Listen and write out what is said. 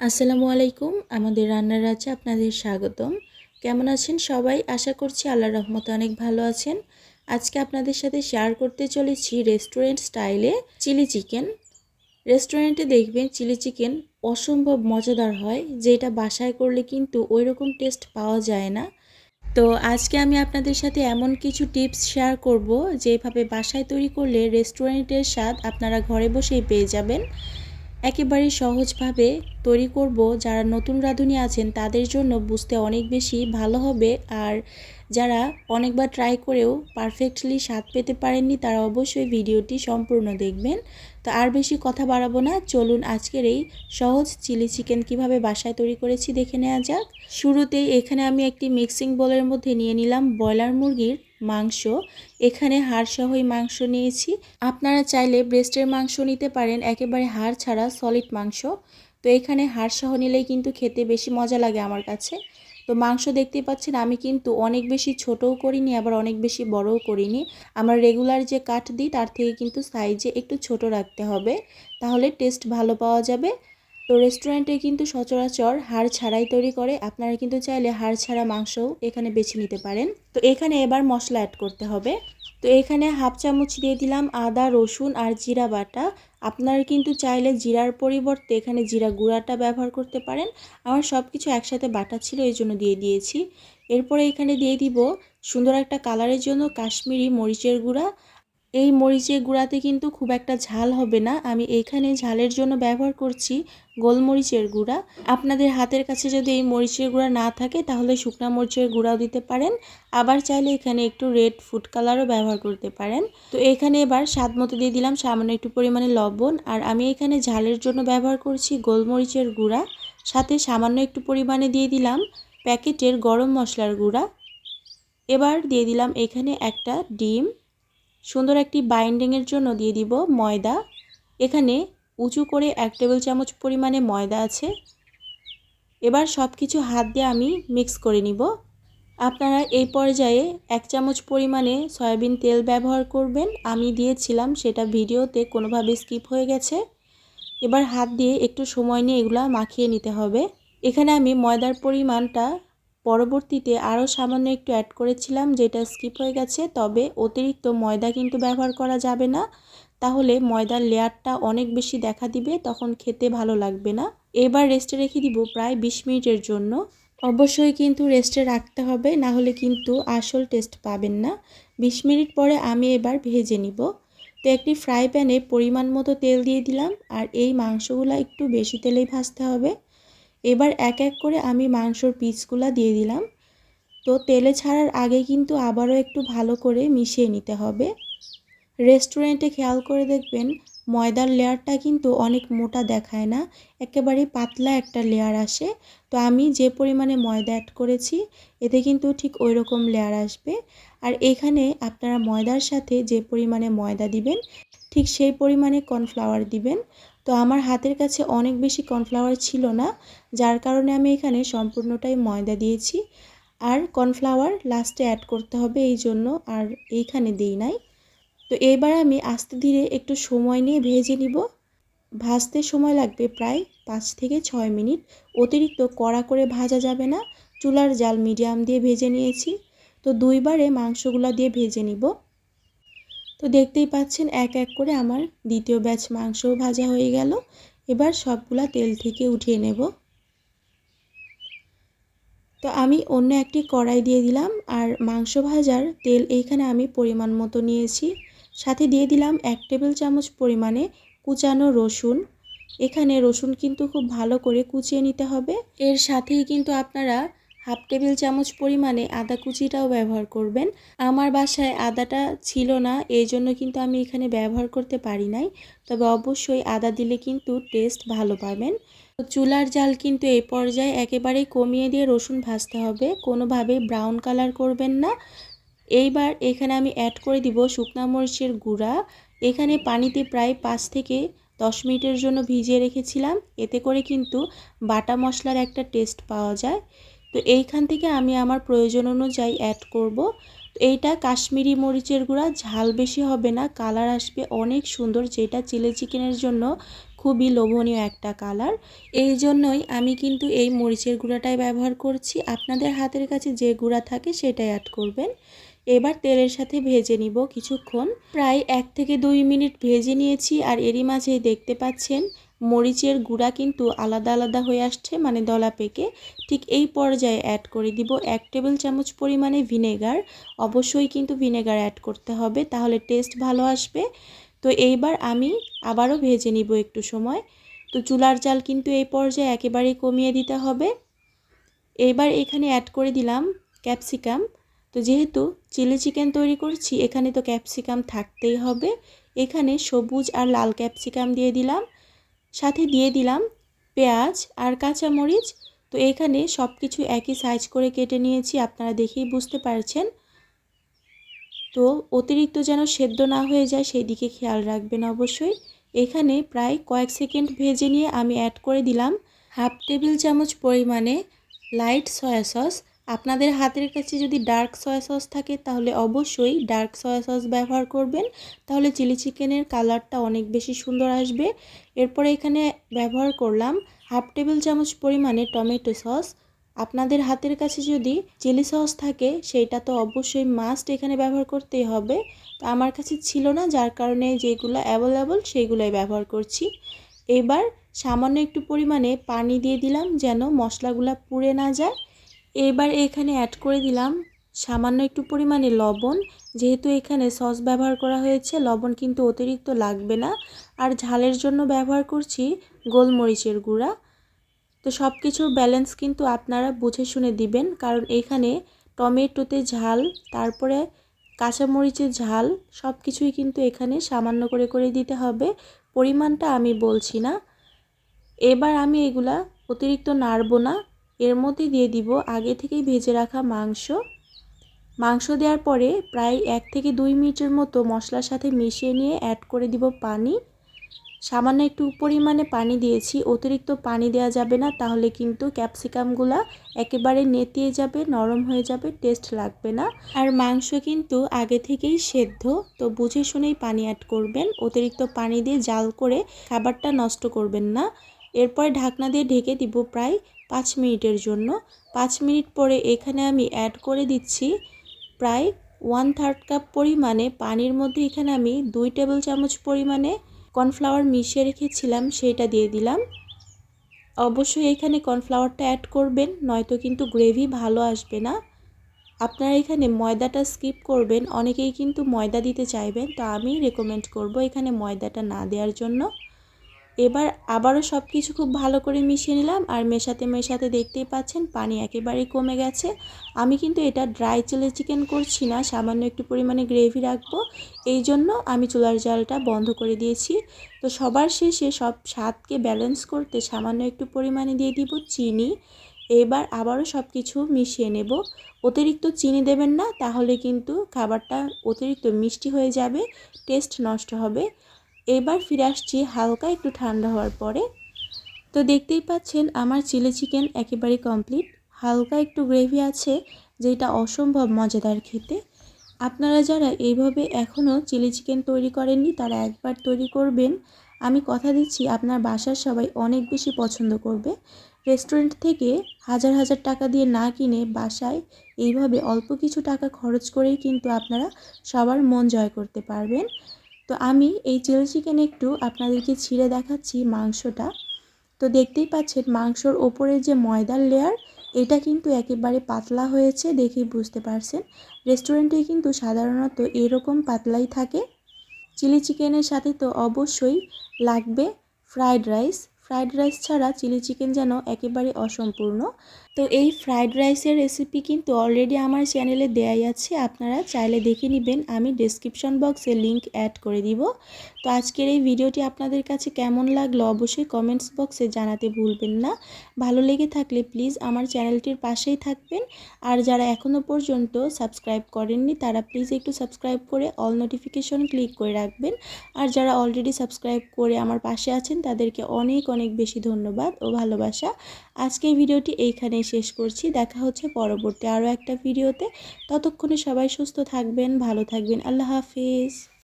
আসসালামু আলাইকুম, আমাদের রান্নার রাজ্যে আপনাদের স্বাগতম। কেমন আছেন সবাই? আশা করছি আল্লাহ রহমতে অনেক ভালো আছেন। আজকে আপনাদের সাথে শেয়ার করতে চলেছি রেস্টুরেন্ট স্টাইলে চিলি চিকেন রেস্টুরেন্টে দেখবেন চিলি চিকেন অসম্ভব মজাদার হয়, যেটা বাসায় করলে কিন্তু ওই রকম টেস্ট পাওয়া যায় না। তো আজকে আমি আপনাদের সাথে এমন কিছু টিপস শেয়ার করব, যেভাবে বাসায় তৈরি করলে রেস্টুরেন্টের স্বাদ আপনারা ঘরে বসেই পেয়ে যাবেন। একেবারে সহজভাবে তৈরি করব। যারা নতুন রাঁধুনি আছেন, তাদের জন্য বুঝতে অনেক বেশি ভালো হবে। আর যারা অনেকবার ট্রাই করেও পারফেক্টলি স্বাদ পেতে পারেননি, তারা অবশ্যই ভিডিওটি সম্পূর্ণ দেখবেন। তো আর বেশি কথা বাড়াবো না, চলুন আজকের এই সহজ চিলি চিকেন কীভাবে বাসায় তৈরি করেছি দেখে নেওয়া যাক। শুরুতেই এখানে আমি একটি মিক্সিং বোলের মধ্যে নিয়ে নিলাম ব্রয়লার মুরগির মাংস। এখানে হাড় হাড়সহই মাংস নিয়েছি। আপনারা চাইলে ব্রেস্টের মাংস নিতে পারেন, একেবারে হাড় ছাড়া সলিড মাংস। তো এখানে হাড়সহ নিলেই কিন্তু খেতে বেশি মজা লাগে আমার কাছে। তো মাংস দেখতেই পাচ্ছেন, আমি কিন্তু অনেক বেশি ছোটও করিনি, আবার অনেক বেশি বড়ও করিনি। আমার রেগুলার যে কাঠ দিই, তার থেকে কিন্তু সাইজে একটু ছোট রাখতে হবে, তাহলে টেস্ট ভালো পাওয়া যাবে। তো রেস্টুরেন্টে কিন্তু সচরাচর হাড় ছাড়াই তৈরি করে, আপনারা কিন্তু চাইলে হাড় ছাড়া মাংসও এখানে বেছে নিতে পারেন। তো এখানে এবার মশলা অ্যাড করতে হবে। তো এখানে হাফ চামচ দিয়ে দিলাম আদা, রসুন আর জিরা বাটা। আপনারা কিন্তু চাইলে জিরার পরিবর্তে এখানে জিরা গুঁড়াটা ব্যবহার করতে পারেন। আমার সব কিছু একসাথে বাটা ছিল, এই জন্য দিয়ে দিয়েছি। এরপরে এখানে দিয়ে দিব সুন্দর একটা কালারের জন্য কাশ্মীরি মরিচের গুঁড়া। এই মরিচের গুঁড়াতে কিন্তু খুব একটা ঝাল হবে না। আমি এখানে ঝালের জন্য ব্যবহার করছি গোলমরিচের গুঁড়া। আপনাদের হাতের কাছে যদি এই মরিচের গুঁড়া না থাকে, তাহলে শুকনা মরিচের গুঁড়াও দিতে পারেন। আবার চাইলে এখানে একটু রেড ফুড কালারও ব্যবহার করতে পারেন। তো এখানে এবার স্বাদ মতো দিয়ে দিলাম সামান্য একটু পরিমাণে লবণ। আর আমি এখানে ঝালের জন্য ব্যবহার করছি গোলমরিচের গুঁড়া। সাথে সামান্য একটু পরিমাণে দিয়ে দিলাম প্যাকেটের গরম মশলার গুঁড়া। এবার দিয়ে দিলাম এখানে একটা ডিম। সুন্দর একটি বাইন্ডিংয়ের জন্য দিয়ে দিব ময়দা। এখানে উঁচু করে এক টেবিল চামচ পরিমাণে ময়দা আছে। এবার সব কিছু হাত দিয়ে আমি মিক্স করে নিব। আপনারা এই পর্যায়ে এক চামচ পরিমাণে সয়াবিন তেল ব্যবহার করবেন। আমি দিয়েছিলাম, সেটা ভিডিওতে কোনোভাবে স্কিপ হয়ে গেছে। এবার হাত দিয়ে একটু সময় নিয়ে এগুলা মাখিয়ে নিতে হবে। এখানে আমি ময়দার পরিমাণটা পরবর্তীতে আরও সামান্য একটু অ্যাড করেছিলাম, যেটা স্কিপ হয়ে গেছে। তবে অতিরিক্ত ময়দা কিন্তু ব্যবহার করা যাবে না। তাহলে ময়দার লেয়ারটা অনেক বেশি দেখা দিবে, তখন খেতে ভালো লাগবে না। এবার রেস্টে রেখে দিব প্রায় বিশ মিনিটের জন্য। অবশ্যই কিন্তু রেস্টে রাখতে হবে, না হলে কিন্তু আসল টেস্ট পাবেন না। বিশ মিনিট পরে আমি এবার ভেজে নিব। তো একটি ফ্রাই প্যানে পরিমাণ মতো তেল দিয়ে দিলাম, আর এই মাংসগুলো একটু বেশি তেলেই ভাজতে হবে। এবার এক এক করে আমি মাংসর পিসগুলো দিয়ে দিলাম। তো তেলে ছাড়ার আগে কিন্তু আবারও একটু ভালো করে মিশিয়ে নিতে হবে। রেস্টুরেন্টে খেয়াল করে দেখবেন, ময়দার লেয়ারটা কিন্তু অনেক মোটা দেখায় না, একেবারে পাতলা একটা লেয়ার আসে। তো আমি যে পরিমাণে ময়দা অ্যাড করেছি, এতে কিন্তু ঠিক ওই রকম লেয়ার আসবে। আর এখানে আপনারা ময়দার সাথে যে পরিমাণে ময়দা দিবেন, ঠিক সেই পরিমাণে কর্নফ্লাওয়ার দিবেন। তো আমার হাতের কাছে অনেক বেশি কর্নফ্লাওয়ার ছিল না, যার কারণে আমি এখানে সম্পূর্ণটাই ময়দা দিয়েছি। আর কর্নফ্লাওয়ার লাস্টে অ্যাড করতে হবে এই জন্য, আর এইখানে দিই নাই। তো এবার আমি আস্তে ধীরে একটু সময় নিয়ে ভেজে নিব। ভাজতে সময় লাগবে প্রায় পাঁচ থেকে ছয় মিনিট। অতিরিক্ত কড়া করে ভাজা যাবে না। চুলার জাল মিডিয়াম দিয়ে ভেজে নিয়েছি। তো দুইবারে মাংসগুলো দিয়ে ভেজে নিব। তো দেখতেই পাচ্ছেন এক এক করে আমার দ্বিতীয় ব্যাচ মাংসও ভাজা হয়ে গেল। এবার সবগুলা তেল থেকে উঠিয়ে নেব। তো আমি অন্য একটি কড়াই দিয়ে দিলাম আর মাংস ভাজার তেল এইখানে আমি পরিমাণ মতো নিয়েছি। সাথে দিয়ে দিলাম এক টেবিল চামচ পরিমাণে কুচানো রসুন। এখানে রসুন কিন্তু খুব ভালো করে কুচিয়ে নিতে হবে। এর সাথেই কিন্তু আপনারা হাফ টেবিল চামচ পরিমাণে আদা কুচিটাও ব্যবহার করবেন। আমার বাসায় আদাটা ছিল না এই জন্য কিন্তু আমি এখানে ব্যবহার করতে পারি নাই। তবে অবশ্যই আদা দিলে কিন্তু টেস্ট ভালো পাবেন। চুলার জাল কিন্তু এই পর্যায়ে একেবারেই কমিয়ে দিয়ে রসুন ভাজতে হবে। কোনোভাবেই ব্রাউন কালার করবেন না। এইবার এখানে আমি অ্যাড করে দিব শুকনা মরিচের গুঁড়া। এখানে পানিতে প্রায় পাঁচ থেকে দশ মিনিটের জন্য ভিজিয়ে রেখেছিলাম। এতে করে কিন্তু বাটা মশলার একটা টেস্ট পাওয়া যায়। তো এইখান থেকে আমি আমার প্রয়োজন অনুযায়ী অ্যাড করব। এইটা কাশ্মীরি মরিচের গুঁড়া, ঝাল বেশি হবে না কালার আসবে অনেক সুন্দর। যেটা চিলি চিকেনের জন্য খুবই লোভনীয় একটা কালার এই জন্যই আমি কিন্তু এই মরিচের গুঁড়াটাই ব্যবহার করছি। আপনাদের হাতের কাছে যে গুঁড়া থাকে সেটাই অ্যাড করবেন। এবার তেলের সাথে ভেজে নিব কিছুক্ষণ। প্রায় এক থেকে দুই মিনিট ভেজে নিয়েছি আর এরই মাঝে দেখতে পাচ্ছেন মরিচের গুঁড়া কিন্তু আলাদা আলাদা হয়ে আসছে মানে দলা পেকে। ঠিক এই পর্যায়ে অ্যাড করে দিব এক টেবিল চামচ পরিমাণে ভিনেগার অবশ্যই কিন্তু ভিনেগার অ্যাড করতে হবে, তাহলে টেস্ট ভালো আসবে। তো এইবার আমি আবারও ভেজে নিব একটু সময়। তো চুলার জাল কিন্তু এই পর্যায়ে একেবারেই কমিয়ে দিতে হবে। এইবার এখানে অ্যাড করে দিলাম ক্যাপসিকাম তো যেহেতু চিলি চিকেন তৈরি করছি, এখানে তো ক্যাপসিকাম থাকতেই হবে। এখানে সবুজ আর লাল ক্যাপসিকাম দিয়ে দিলাম। সাথে দিয়ে দিলাম পেঁয়াজ আর কাঁচামরিচ। তো এখানে সব কিছু একই সাইজ করে কেটে নিয়েছি, আপনারা দেখেই বুঝতে পারছেন। তো অতিরিক্ত যেন সেদ্ধ না হয়ে যায় সেই দিকে খেয়াল রাখবেন অবশ্যই। এখানে প্রায় কয়েক সেকেন্ড ভেজে নিয়ে আমি অ্যাড করে দিলাম। হাফ টেবিল চামচ পরিমাণে লাইট সয়া সস আপনাদের হাতের কাছে যদি ডার্ক সয়া সস থাকে, তাহলে অবশ্যই ডার্ক সয়া সস ব্যবহার করবেন। তাহলে চিলি চিকেনের কালারটা অনেক বেশি সুন্দর আসবে। এরপরে এখানে ব্যবহার করলাম হাফ টেবিল চামচ পরিমাণে টমেটো সস। আপনাদের হাতের কাছে যদি চিলি সস থাকে সেইটা তো অবশ্যই মাস্ট এখানে ব্যবহার করতেই হবে। তো আমার কাছে ছিল না, যার কারণে যেগুলো অ্যাভেলেবল সেইগুলোই ব্যবহার করছি। এবার সামান্য একটু পরিমাণে পানি দিয়ে দিলাম যেন মশলাগুলো পুড়ে না যায়। এবার এখানে অ্যাড করে দিলাম সামান্য একটু পরিমাণে লবণ। যেহেতু এখানে সস ব্যবহার করা হয়েছে, লবণ কিন্তু অতিরিক্ত লাগবে না। আর ঝালের জন্য ব্যবহার করছি গোলমরিচের গুঁড়া। তো সব কিছুর ব্যালেন্স কিন্তু আপনারা বুঝে শুনে দিবেন। কারণ এখানে টমেটোতে ঝাল, তারপরে কাঁচামরিচের ঝাল সব কিছুই কিন্তু এখানে সামান্য করে করে দিতে হবে। পরিমাণটা আমি বলছি না। এবার আমি এগুলা অতিরিক্ত নাড়ব না। এর মধ্যে দিয়ে দিব আগে থেকেই ভেজে রাখা মাংস। মাংস দেওয়ার পরে প্রায় এক থেকে দুই মিনিটের মতো মশলার সাথে মিশিয়ে নিয়ে অ্যাড করে দিব পানি। সামান্য একটু পরিমাণে পানি দিয়েছি, অতিরিক্ত পানি দেওয়া যাবে না, তাহলে কিন্তু ক্যাপসিকামগুলা একেবারে নেতিয়ে যাবে, নরম হয়ে যাবে টেস্ট লাগবে না। আর মাংস কিন্তু আগে থেকেই সেদ্ধ, তো বুঝে শুনেই পানি অ্যাড করবেন। অতিরিক্ত পানি দিয়ে জাল করে খাবারটা নষ্ট করবেন না। এরপরে ঢাকনা দিয়ে ঢেকে দিব প্রায় পাঁচ মিনিটের জন্য। পাঁচ মিনিট পরে এখানে আমি অ্যাড করে দিচ্ছি প্রায় ওয়ান থার্ড কাপ পরিমাণে পানির মধ্যে এখানে আমি দুই টেবিল চামচ পরিমাণে কর্নফ্লাওয়ার মিশিয়ে রেখেছিলাম সেইটা দিয়ে দিলাম। অবশ্যই এখানে কর্নফ্লাওয়ারটা অ্যাড করবেন, নয়তো কিন্তু গ্রেভি ভালো আসবে না। আপনারা এখানে ময়দাটা স্কিপ করবেন, অনেকেই কিন্তু ময়দা দিতে চাইবেন, তো আমি রেকমেন্ড করব এখানে ময়দাটা না দেওয়ার জন্য। এবার আবারও সব কিছু খুব ভালো করে মিশিয়ে নিলাম আর মেশাতে মেশাতে দেখতেই পাচ্ছেন পানি একেবারেই কমে গেছে। আমি কিন্তু এটা ড্রাই চিলি চিকেন করছি না, সামান্য একটু পরিমাণে গ্রেভি রাখব। এই জন্য আমি চুলার জালটা বন্ধ করে দিয়েছি। তো সবার শেষে সব স্বাদকে ব্যালেন্স করতে সামান্য একটু পরিমাণে দিয়ে দিব চিনি। এবার আবারও সব কিছু মিশিয়ে নেব। অতিরিক্ত চিনি দেবেন না, তাহলে কিন্তু খাবারটা অতিরিক্ত মিষ্টি হয়ে যাবে টেস্ট নষ্ট হবে। এবার ফিরে আসছি হালকা একটু ঠান্ডা হওয়ার পরে। তো দেখতেই পাচ্ছেন আমার চিলি চিকেন একেবারে কমপ্লিট। হালকা একটু গ্রেভি আছে, যেটা অসম্ভব মজাদার খেতে। আপনারা যারা এইভাবে এখনও চিলি চিকেন তৈরি করেননি, তারা একবার তৈরি করবেন। আমি কথা দিচ্ছি, আপনার বাসার সবাই অনেক বেশি পছন্দ করবে। রেস্টুরেন্ট থেকে হাজার হাজার টাকা দিয়ে না কিনে বাসায় এইভাবে অল্প কিছু টাকা খরচ করেই কিন্তু আপনারা সবার মন জয় করতে পারবেন। তো আমি এই চিলি চিকেন একটু আপনাদেরকে ছিঁড়ে দেখাচ্ছি মাংসটা। তো দেখতেই পাচ্ছেন মাংসর ওপরে যে ময়দার লেয়ার এটা কিন্তু একেবারে পাতলা হয়েছে দেখেই বুঝতে পারছেন। রেস্টুরেন্টে কিন্তু সাধারণত এরকম পাতলাই থাকে। চিলি চিকেনের সাথে তো অবশ্যই লাগবে ফ্রায়েড রাইস ফ্রায়েড রাইস ছাড়া চিলি চিকেন যেন একেবারে অসম্পূর্ণ। তো এই ফ্রায়েড রাইসের রেসিপি কিন্তু অলরেডি আমার চ্যানেলে দেয়াই আছে, আপনারা চাইলে দেখে নেবেন। আমি ডিসক্রিপশন বক্সে লিংক অ্যাড করে দিব। তো আজকের এই ভিডিওটি আপনাদের কাছে কেমন লাগল অবশ্যই কমেন্টস বক্সে জানাতে ভুলবেন না। ভালো লেগে থাকলে প্লিজ আমার চ্যানেলটির পাশেই থাকবেন। আর যারা এখনও পর্যন্ত সাবস্ক্রাইব করেননি, তারা প্লিজ একটু সাবস্ক্রাইব করে অল নোটিফিকেশন ক্লিক করে রাখবেন। আর যারা অলরেডি সাবস্ক্রাইব করে আমার পাশে আছেন, তাদেরকে অনেক অনেক বেশি ধন্যবাদ ও ভালোবাসা। আজকে ভিডিওটি এইখানেই শেষ করছি। দেখা হচ্ছে পরবর্তী আরও একটা ভিডিওতে। ততক্ষণে সবাই সুস্থ থাকবেন, ভালো থাকবেন। আল্লাহ হাফিজ।